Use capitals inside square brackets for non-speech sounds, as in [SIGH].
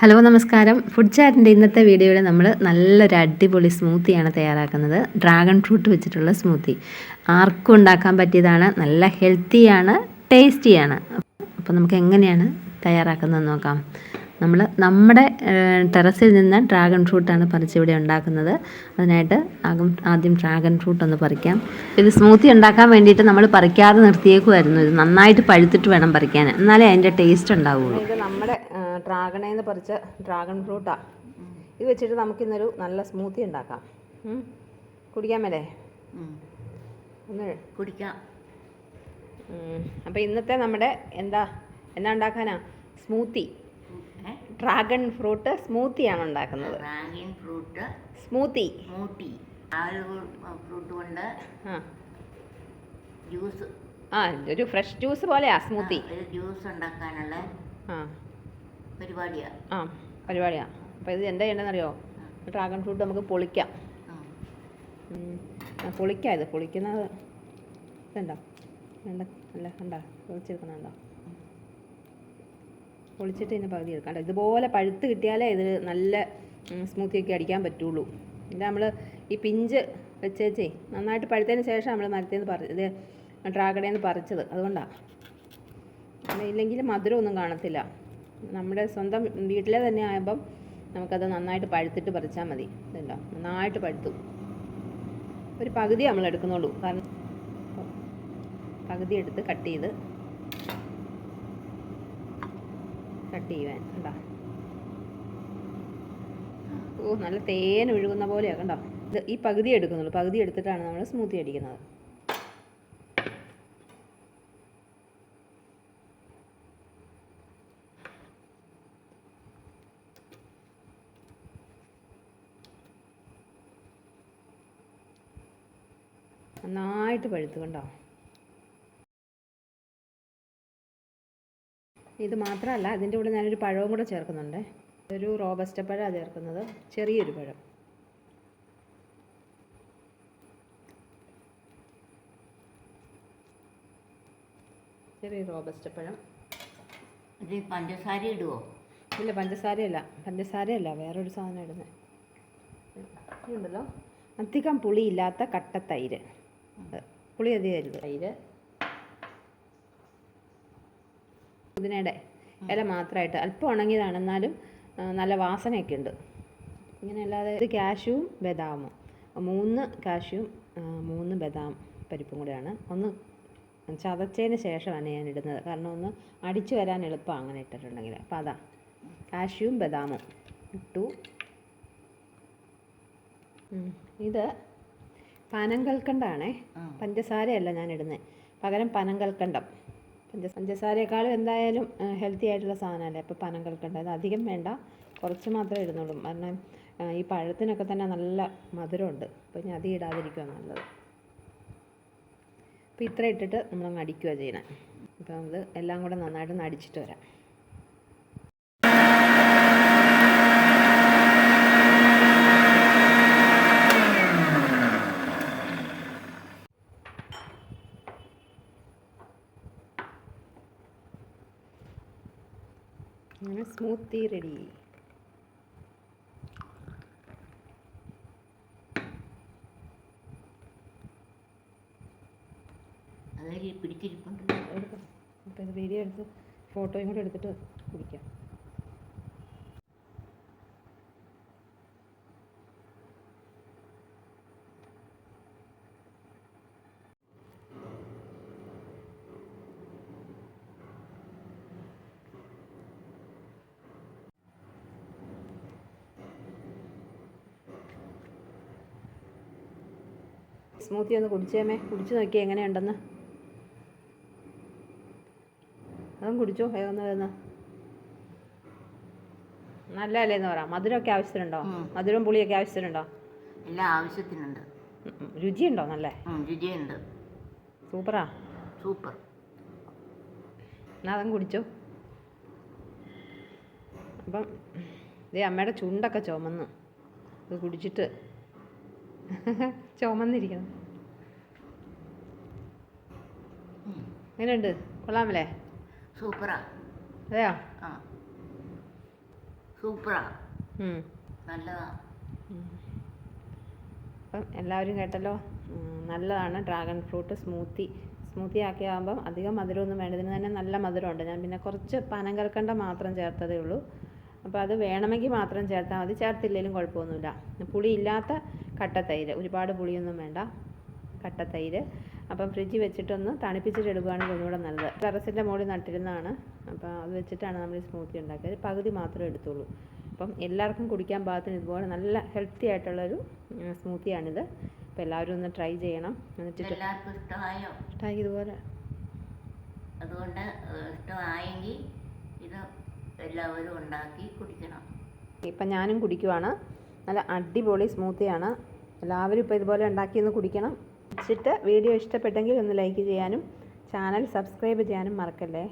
Hello നമസ്കാരം. Food ചാറ്റിന്റെ ഇന്നത്തെ വീഡിയോയിൽ നമ്മൾ നല്ലൊരു അടിപൊളി സ്മൂത്തിയാണ് തയ്യാറാക്കുന്നത്. ഡ്രാഗൺ ഫ്രൂട്ട് വെച്ചിട്ടുള്ള സ്മൂത്തി. ആർക്കും ഉണ്ടാക്കാൻ പറ്റിയതാണ്. നല്ല ഹെൽത്തിയാണ് ടേസ്റ്റിയാണ് അപ്പോൾ നമുക്ക് എങ്ങനെയാണ് തയ്യാറാക്കുന്നതെന്ന് നോക്കാം. നമ്മൾ നമ്മുടെ ടെറസിൽ നിന്ന് ഡ്രാഗൺ ഫ്രൂട്ടാണ് പറിച്ച് ഇവിടെ ഉണ്ടാക്കുന്നത്. അതിനായിട്ട് ആകും ആദ്യം ഡ്രാഗൺ ഫ്രൂട്ട് ഒന്ന് പറിക്കാം. ഇത് സ്മൂത്തി ഉണ്ടാക്കാൻ വേണ്ടിയിട്ട് നമ്മൾ പറിക്കാതെ നിർത്തിയേക്കുമായിരുന്നു ഇത് നന്നായിട്ട് പഴുത്തിട്ട് വേണം പറിക്കാൻ എന്നാലേ അതിന്റെ ടേസ്റ്റ് ഉണ്ടാവുള്ളൂ. ഇത് നമ്മുടെ ഡ്രാഗണിൽ നിന്ന് പറിച്ച ഡ്രാഗൺ ഫ്രൂട്ടാണ് ഇത് വെച്ചിട്ട് നമുക്കിന്നൊരു നല്ല സ്മൂത്തി ഉണ്ടാക്കാം. മേലേ? ഒന്ന് കുടിക്കാം. അപ്പോൾ ഇന്നത്തെ നമ്മുടെ എന്താ എന്നാ ഉണ്ടാക്കാനാ? സ്മൂത്തി? ഡ്രാഗൺ ഫ്രൂട്ട് സ്മൂത്തിയാണ് ഉണ്ടാക്കുന്നത്. ഡ്രാഗൺ ഫ്രൂട്ട് സ്മൂത്തി മൂട്ടി ആ ഒരു ഫ്രൂട്ട് കൊണ്ട് ആ. ജ്യൂസ് ആ ഒരു ഫ്രഷ് ജ്യൂസ് പോലെയാ സ്മൂത്തി ഒരു ജ്യൂസ് ഉണ്ടാക്കാനുള്ള ആ. പരിപാടിയാണ് ആ പരിപാടിയാണ് അപ്പോൾ ഇത് എന്താ ചെയ്യേണ്ടതെന്നറിയോ? ഡ്രാഗൺ ഫ്രൂട്ട് നമുക്ക് പൊളിക്കാം. പൊളിക്കാം ഇത്. പൊളിക്കുന്നത് ഇതുണ്ടോ വേണ്ട അല്ല കണ്ട? പൊളിച്ചെടുക്കണുണ്ടോ പൊളിച്ചിട്ട് ഇതിന് പകുതി എടുക്കാം ഇതുപോലെ പഴുത്ത് കിട്ടിയാലേ ഇത് നല്ല സ്മൂത്തി ഒക്കെ അടിക്കാൻ പറ്റുള്ളൂ. ഇത് നമ്മൾ ഈ പിഞ്ച് വെച്ചേച്ചേ നന്നായിട്ട് പഴുത്തതിന് ശേഷം നമ്മൾ മരത്തിൽ നിന്ന് പറിച്ചത് ഇത് ഡ്രാഗണിൽ നിന്ന് പറിച്ചത് അതുകൊണ്ടാണ് ഇല്ലെങ്കിൽ മധുരമൊന്നും കാണത്തില്ല. നമ്മുടെ സ്വന്തം വീട്ടിലെ തന്നെ ആയപ്പം നമുക്കത് നന്നായിട്ട് പഴുത്തിട്ട് പറിച്ചാൽ മതി. ഇതുണ്ടോ? നന്നായിട്ട് പഴുത്തു. ഒരു പകുതി നമ്മൾ എടുക്കുന്നുള്ളൂ കാരണം പകുതി എടുത്ത് കട്ട് ചെയ്ത് കട്ട് ചെയ്യുവാൻ. കണ്ടോ? ഓ നല്ല തേൻ ഒഴുകുന്ന പോലെയാണ് കണ്ടോ? ഇത് ഈ പകുതി എടുക്കുന്നുള്ളൂ. പകുതി എടുത്തിട്ടാണ് നമ്മൾ സ്മൂത്തി അടിക്കുന്നത്. നന്നായിട്ട് പഴുത്ത്. കണ്ടോ? ഇത് മാത്രമല്ല ഇതിന്റെ കൂടെ ഞാനൊരു പഴവും കൂടെ ചേർക്കുന്നുണ്ട്. ഒരു റോബസ്റ്റ പഴമാണ് ചേർക്കുന്നത്. ചെറിയൊരു പഴം. ചെറിയ റോബസ്റ്റ പഴം. ഇത് പഞ്ചസാര ഇടുവോ? ഇല്ല പഞ്ചസാരയല്ല. പഞ്ചസാരയല്ല വേറൊരു സാധനം ഇടുന്നത് ഉണ്ടല്ലോ അധികം പുളിയില്ലാത്ത കട്ട തൈര്. അത് പുളി അധികം തൈര്. പുതിനയുടെ ഇല മാത്രമായിട്ട് അല്പം ഉണങ്ങിയതാണ്. എന്നാലും നല്ല വാസനയൊക്കെ ഉണ്ട് ഇങ്ങനെ അല്ലാതെ ഇത് കാഷ്യൂവും ബദാമും. മൂന്ന് കാഷ്യൂവും മൂന്ന് ബദാം പരിപ്പും കൂടെയാണ്. ഒന്ന് ചതച്ചതിന് ശേഷമാണ് ഞാൻ ഇടുന്നത്. കാരണം ഒന്ന് അടിച്ചു വരാൻ എളുപ്പമാണ് അങ്ങനെ ഇട്ടിട്ടുണ്ടെങ്കിൽ. അപ്പോൾ അതാ. കാഷ്യൂവും ബദാമും ഇട്ടു. ഇത് പനങ്കൽക്കണ്ടാണേ പഞ്ചസാരയല്ല ഞാൻ ഇടുന്നത് പകരം പനങ്കൽക്കണ്ടം. പഞ്ച പഞ്ചസാരയെക്കാളും എന്തായാലും ഹെൽത്തി ആയിട്ടുള്ള സാധനമല്ലേ? അപ്പോൾ കൽക്കണ്ട അത് അധികം വേണ്ട കുറച്ച് മാത്രമേ ഇടുന്നുള്ളൂ. കാരണം ഈ പഴത്തിനൊക്കെ തന്നെ നല്ല മധുരമുണ്ട്. അപ്പോൾ ഞാൻ അധികം ഇടാതിരിക്കുക നല്ലത്. അപ്പോൾ ഇത്ര ഇട്ടിട്ട് നമ്മളങ്ങ് അടിക്കുക ചെയ്യണം. അപ്പോൾ നമ്മൾ എല്ലാം കൂടെ നന്നായിട്ടൊന്ന് അടിച്ചിട്ട് വരാം. അങ്ങനെ സ്മൂത്തി റെഡി പിടിച്ചിരിപ്പുണ്ട് എടുക്കാം. അപ്പോൾ ഇത് വീഡിയോ എടുത്ത് ഫോട്ടോയും കൂടെ എടുത്തിട്ട് കുടിക്കാം. സ്മൂത്തി ഒന്ന് കുടിച്ചേമേ. കുടിച്ച് നോക്കി എങ്ങനെയുണ്ടെന്ന്. അതും കുടിച്ചോ ഏതൊന്ന് വരുന്ന നല്ലതല്ലേ എന്ന് പറയാം. മധുരമൊക്കെ ആവശ്യത്തിനുണ്ടോ? മധുരം പുളിയൊക്കെ ആവശ്യത്തിനുണ്ടോ? എല്ലാം ആവശ്യത്തിനുണ്ട്. രുചിയുണ്ടോ നല്ല? രുചിയുണ്ട്. സൂപ്പറാ? സൂപ്പർ. എന്നാ അതും കുടിച്ചോ. അപ്പം ഇതേ അമ്മയുടെ ചുണ്ടൊക്കെ ചുമന്ന്. അത് കുടിച്ചിട്ട് [LAUGHS] ചുമന്നിരിക്കണം എങ്ങനെയുണ്ട്? കൊള്ളാമല്ലേ? സൂപ്പറാ. അതെയോ? ആ. സൂപ്പറാ. ഉം. നല്ലതാണ് അപ്പം എല്ലാവരും കേട്ടല്ലോ? നല്ലതാണ്. Dragon fruit smoothie. സ്മൂത്തി ആക്കിയാകുമ്പം അധികം മധുരമൊന്നും വേണ്ട. ഇതിന് തന്നെ നല്ല മധുരമുണ്ട്. ഞാൻ പിന്നെ കുറച്ച് പനം കൽക്കണ്ട മാത്രം ചേർത്തതേ ഉള്ളൂ. അപ്പോൾ അത് വേണമെങ്കിൽ മാത്രം ചേർത്താൽ മതി. ചേർത്തില്ലെങ്കിലും കുഴപ്പമൊന്നുമില്ല. പുളി ഇല്ലാത്ത കട്ടത്തൈര്. ഒരുപാട് പുളിയൊന്നും വേണ്ട കട്ടത്തൈര്. അപ്പം ഫ്രിഡ്ജിൽ വെച്ചിട്ടൊന്ന് തണുപ്പിച്ചിട്ട് എടുക്കുകയാണെങ്കിൽ ഒന്നുകൂടെ നല്ലത്. ടെറസിന്റെ മുകളിൽ നട്ടിരുന്നതാണ്. അപ്പം അത് വെച്ചിട്ടാണ് നമ്മൾ സ്മൂത്തി ഉണ്ടാക്കിയത്. പകുതി മാത്രമേ എടുത്തുള്ളൂ. അപ്പം എല്ലാവർക്കും കുടിക്കാൻ പാകത്തിന് ഇതുപോലെ നല്ല ഹെൽത്തി ആയിട്ടുള്ളൊരു സ്മൂത്തി സ്മൂത്തിയാണിത്. അപ്പോൾ എല്ലാവരും ഒന്ന് ട്രൈ ചെയ്യണം. എന്നിട്ട് എല്ലാവർക്കും ഇഷ്ടമായോ? ഇഷ്ടമായി ഇതുപോലെ. അതുകൊണ്ട് ഇഷ്ടമായെങ്കിൽ ഇത് എല്ലാവരും ഉണ്ടാക്കി കുടിക്കണം. ഇപ്പം ഞാനും കുടിക്കുവാണ്. നല്ല അടിപൊളി സ്മൂത്തിയാണ്. എല്ലാവരും ഇപ്പോൾ ഇതുപോലെ ഉണ്ടാക്കി ഒന്ന് കുടിക്കണം. വെച്ചിട്ട് വീഡിയോ ഇഷ്ടപ്പെട്ടെങ്കിൽ ഒന്ന് ലൈക്ക് ചെയ്യാനും ചാനൽ സബ്സ്ക്രൈബ് ചെയ്യാനും മറക്കല്ലേ?